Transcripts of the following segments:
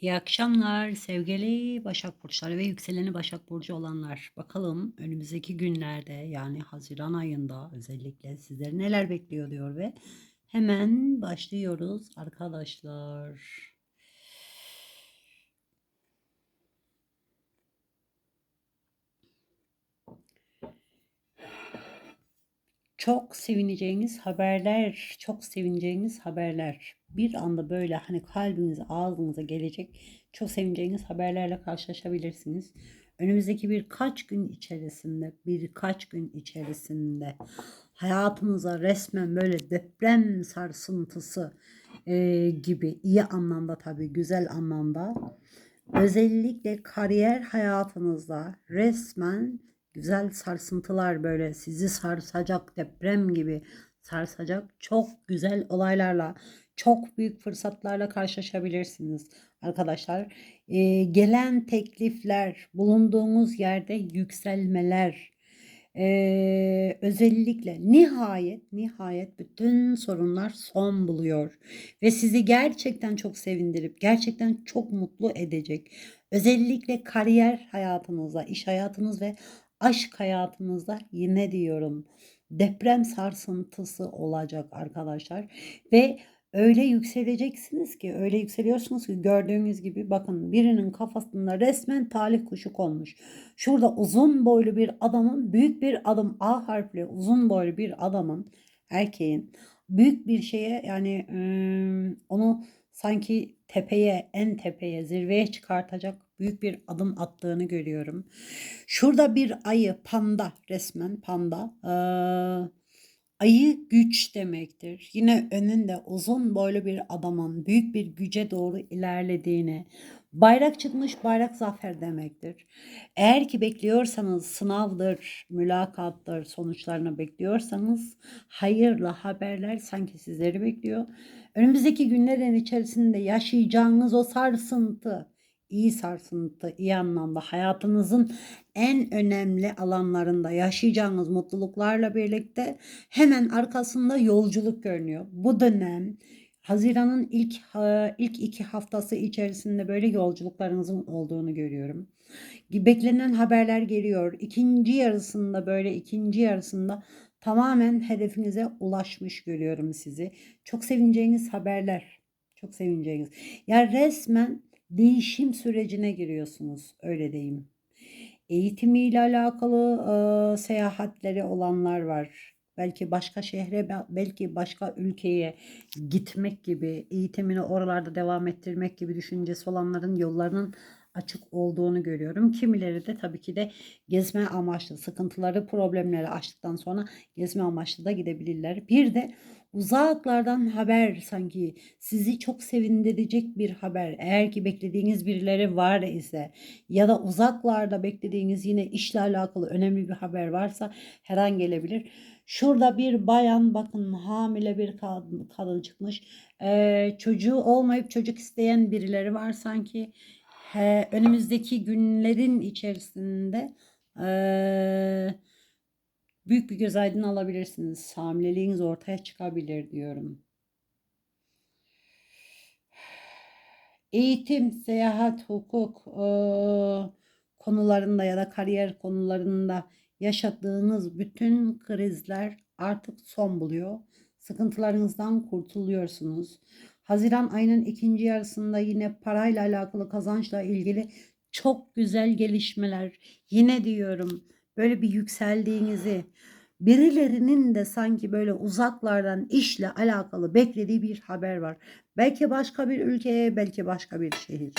İyi akşamlar sevgili Başak Burçları ve yükseleni Başak Burcu olanlar. Bakalım önümüzdeki günlerde yani Haziran ayında özellikle sizleri neler bekliyor diyor ve hemen başlıyoruz arkadaşlar. Çok sevineceğiniz haberler, çok sevineceğiniz haberler. Bir anda böyle hani kalbinize, ağzınıza gelecek çok sevineceğiniz haberlerle karşılaşabilirsiniz. Önümüzdeki birkaç gün içerisinde, birkaç gün içerisinde hayatınıza resmen böyle deprem sarsıntısı e, gibi iyi anlamda tabii güzel anlamda özellikle kariyer hayatınızda resmen güzel sarsıntılar böyle sizi sarsacak deprem gibi sarsacak çok güzel olaylarla çok büyük fırsatlarla karşılaşabilirsiniz arkadaşlar. Ee, gelen teklifler, bulunduğunuz yerde yükselmeler, ee, özellikle nihayet nihayet bütün sorunlar son buluyor ve sizi gerçekten çok sevindirip gerçekten çok mutlu edecek. Özellikle kariyer hayatınızda, iş hayatınız ve aşk hayatınızda yine diyorum deprem sarsıntısı olacak arkadaşlar ve öyle yükseleceksiniz ki öyle yükseliyorsunuz ki gördüğünüz gibi bakın birinin kafasında resmen talih kuşu konmuş. Şurada uzun boylu bir adamın büyük bir adım A harfli uzun boylu bir adamın erkeğin büyük bir şeye yani onu sanki tepeye en tepeye zirveye çıkartacak büyük bir adım attığını görüyorum. Şurada bir ayı panda resmen panda. Ee, ayı güç demektir. Yine önünde uzun boylu bir adamın büyük bir güce doğru ilerlediğini, bayrak çıkmış bayrak zafer demektir. Eğer ki bekliyorsanız sınavdır, mülakattır sonuçlarını bekliyorsanız hayırlı haberler sanki sizleri bekliyor. Önümüzdeki günlerin içerisinde yaşayacağınız o sarsıntı, iyi sarsıntı, iyi anlamda hayatınızın en önemli alanlarında yaşayacağınız mutluluklarla birlikte hemen arkasında yolculuk görünüyor. Bu dönem Haziran'ın ilk ilk iki haftası içerisinde böyle yolculuklarınızın olduğunu görüyorum. Beklenen haberler geliyor. İkinci yarısında böyle ikinci yarısında tamamen hedefinize ulaşmış görüyorum sizi. Çok sevineceğiniz haberler. Çok sevineceğiniz. Ya resmen değişim sürecine giriyorsunuz öyle diyeyim. Eğitimiyle alakalı e, seyahatleri olanlar var. Belki başka şehre, belki başka ülkeye gitmek gibi, eğitimini oralarda devam ettirmek gibi düşüncesi olanların yollarının açık olduğunu görüyorum. Kimileri de tabii ki de gezme amaçlı, sıkıntıları, problemleri açtıktan sonra gezme amaçlı da gidebilirler. Bir de uzaklardan haber sanki sizi çok sevindirecek bir haber. Eğer ki beklediğiniz birileri var ise ya da uzaklarda beklediğiniz yine işle alakalı önemli bir haber varsa her an gelebilir. Şurada bir bayan bakın hamile bir kadın, kadın çıkmış. Ee, çocuğu olmayıp çocuk isteyen birileri var sanki. He, önümüzdeki günlerin içerisinde ee, büyük bir göz aydın alabilirsiniz. Hamileliğiniz ortaya çıkabilir diyorum. Eğitim, seyahat, hukuk e, konularında ya da kariyer konularında yaşadığınız bütün krizler artık son buluyor. Sıkıntılarınızdan kurtuluyorsunuz. Haziran ayının ikinci yarısında yine parayla alakalı kazançla ilgili çok güzel gelişmeler. Yine diyorum böyle bir yükseldiğinizi, birilerinin de sanki böyle uzaklardan işle alakalı beklediği bir haber var. Belki başka bir ülkeye, belki başka bir şehir.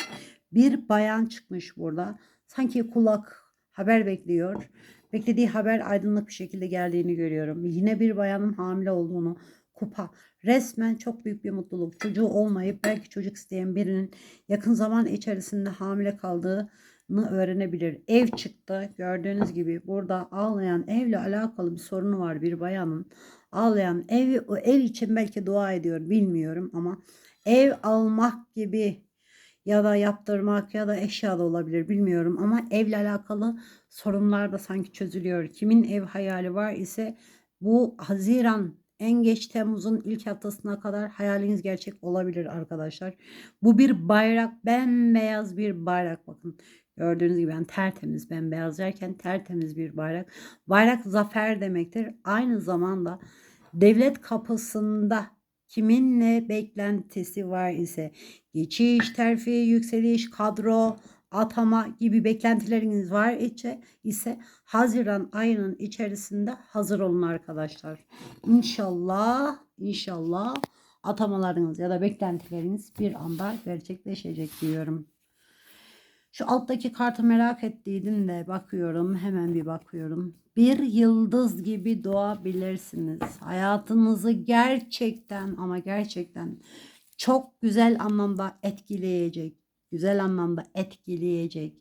Bir bayan çıkmış burada. Sanki kulak haber bekliyor. Beklediği haber aydınlık bir şekilde geldiğini görüyorum. Yine bir bayanın hamile olduğunu, kupa. Resmen çok büyük bir mutluluk. Çocuğu olmayıp belki çocuk isteyen birinin yakın zaman içerisinde hamile kaldığını öğrenebilir. Ev çıktı. Gördüğünüz gibi burada ağlayan evle alakalı bir sorunu var bir bayanın. Ağlayan ev, o ev için belki dua ediyor bilmiyorum ama ev almak gibi ya da yaptırmak ya da eşya da olabilir bilmiyorum ama evle alakalı sorunlar da sanki çözülüyor. Kimin ev hayali var ise bu Haziran en geç Temmuz'un ilk haftasına kadar hayaliniz gerçek olabilir arkadaşlar. Bu bir bayrak, bembeyaz bir bayrak bakın. Gördüğünüz gibi ben tertemiz, bembeyaz derken tertemiz bir bayrak. Bayrak zafer demektir. Aynı zamanda devlet kapısında kiminle beklentisi var ise geçiş, terfi, yükseliş, kadro, atama gibi beklentileriniz var ise, ise Haziran ayının içerisinde hazır olun arkadaşlar. İnşallah, inşallah atamalarınız ya da beklentileriniz bir anda gerçekleşecek diyorum. Şu alttaki kartı merak ettiydim de bakıyorum hemen bir bakıyorum. Bir yıldız gibi doğabilirsiniz. Hayatınızı gerçekten ama gerçekten çok güzel anlamda etkileyecek. Güzel anlamda etkileyecek.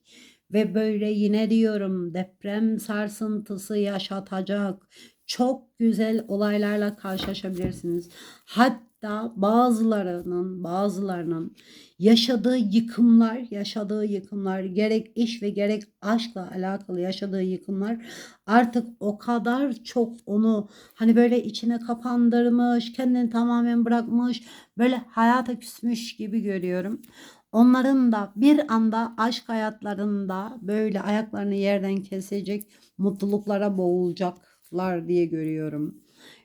Ve böyle yine diyorum deprem sarsıntısı yaşatacak. Çok güzel olaylarla karşılaşabilirsiniz. Hatta bazılarının bazılarının yaşadığı yıkımlar, yaşadığı yıkımlar gerek iş ve gerek aşkla alakalı yaşadığı yıkımlar artık o kadar çok onu hani böyle içine kapandırmış, kendini tamamen bırakmış, böyle hayata küsmüş gibi görüyorum. Onların da bir anda aşk hayatlarında böyle ayaklarını yerden kesecek mutluluklara boğulacaklar diye görüyorum.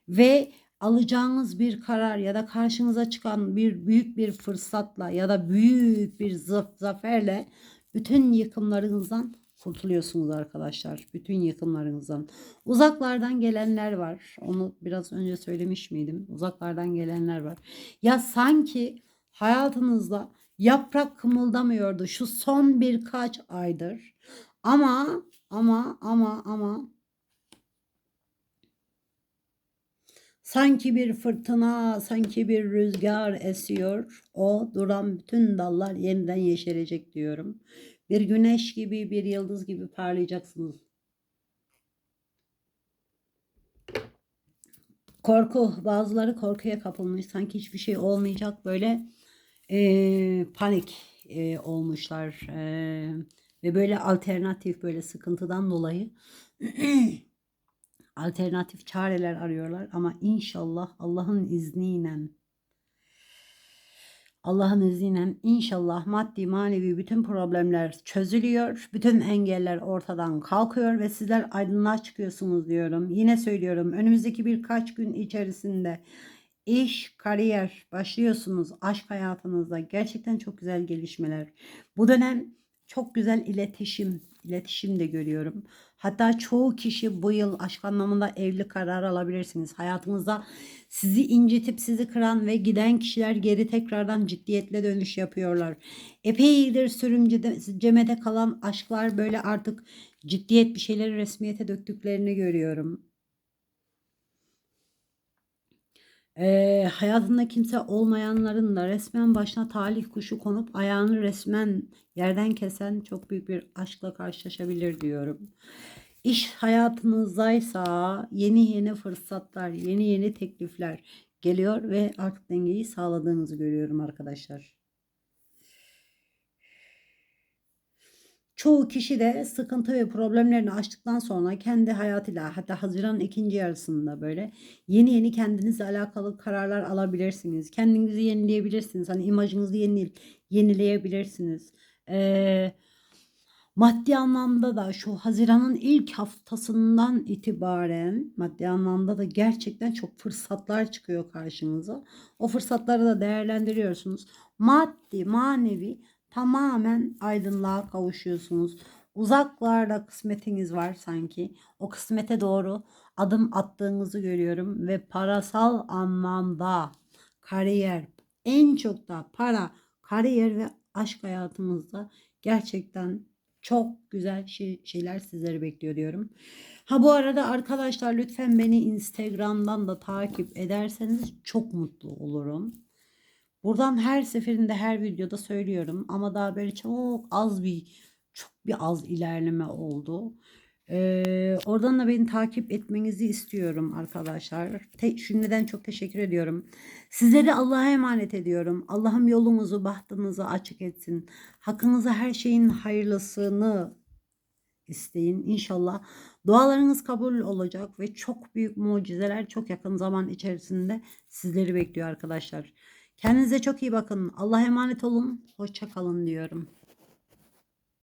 Ve alacağınız bir karar ya da karşınıza çıkan bir büyük bir fırsatla ya da büyük bir zaferle bütün yıkımlarınızdan kurtuluyorsunuz arkadaşlar. Bütün yıkımlarınızdan. Uzaklardan gelenler var. Onu biraz önce söylemiş miydim? Uzaklardan gelenler var. Ya sanki hayatınızda yaprak kımıldamıyordu şu son birkaç aydır. Ama ama ama ama Sanki bir fırtına, sanki bir rüzgar esiyor. O duran bütün dallar yeniden yeşerecek diyorum. Bir güneş gibi, bir yıldız gibi parlayacaksınız. Korku, bazıları korkuya kapılmış. Sanki hiçbir şey olmayacak böyle e, panik e, olmuşlar. E, ve böyle alternatif böyle sıkıntıdan dolayı alternatif çareler arıyorlar ama inşallah Allah'ın izniyle Allah'ın izniyle inşallah maddi manevi bütün problemler çözülüyor. Bütün engeller ortadan kalkıyor ve sizler aydınlığa çıkıyorsunuz diyorum. Yine söylüyorum önümüzdeki birkaç gün içerisinde iş, kariyer başlıyorsunuz aşk hayatınızda gerçekten çok güzel gelişmeler. Bu dönem çok güzel iletişim, iletişim de görüyorum. Hatta çoğu kişi bu yıl aşk anlamında evli karar alabilirsiniz. Hayatınızda sizi incitip sizi kıran ve giden kişiler geri tekrardan ciddiyetle dönüş yapıyorlar. Epeydir sürümcemede kalan aşklar böyle artık ciddiyet bir şeyleri resmiyete döktüklerini görüyorum. Ee, hayatında kimse olmayanların da resmen başına talih kuşu konup ayağını resmen yerden kesen çok büyük bir aşkla karşılaşabilir diyorum. İş hayatınızdaysa yeni yeni fırsatlar, yeni yeni teklifler geliyor ve artık dengeyi sağladığınızı görüyorum arkadaşlar. Çoğu kişi de sıkıntı ve problemlerini aştıktan sonra kendi hayatıyla hatta Haziran'ın ikinci yarısında böyle yeni yeni kendinizle alakalı kararlar alabilirsiniz. Kendinizi yenileyebilirsiniz. Hani imajınızı yenil, yenileyebilirsiniz. Ee, maddi anlamda da şu Haziran'ın ilk haftasından itibaren maddi anlamda da gerçekten çok fırsatlar çıkıyor karşınıza. O fırsatları da değerlendiriyorsunuz. Maddi, manevi tamamen aydınlığa kavuşuyorsunuz. Uzaklarda kısmetiniz var sanki. O kısmete doğru adım attığınızı görüyorum ve parasal anlamda kariyer en çok da para, kariyer ve aşk hayatımızda gerçekten çok güzel şey, şeyler sizleri bekliyor diyorum. Ha bu arada arkadaşlar lütfen beni Instagram'dan da takip ederseniz çok mutlu olurum. Buradan her seferinde her videoda söylüyorum ama daha böyle çok az bir çok bir az ilerleme oldu. Ee, oradan da beni takip etmenizi istiyorum arkadaşlar. Te şimdiden çok teşekkür ediyorum. Sizleri Allah'a emanet ediyorum. Allah'ım yolumuzu, bahtınızı açık etsin. Hakkınıza her şeyin hayırlısını isteyin. İnşallah dualarınız kabul olacak ve çok büyük mucizeler çok yakın zaman içerisinde sizleri bekliyor arkadaşlar. Kendinize çok iyi bakın. Allah'a emanet olun. Hoşça kalın diyorum.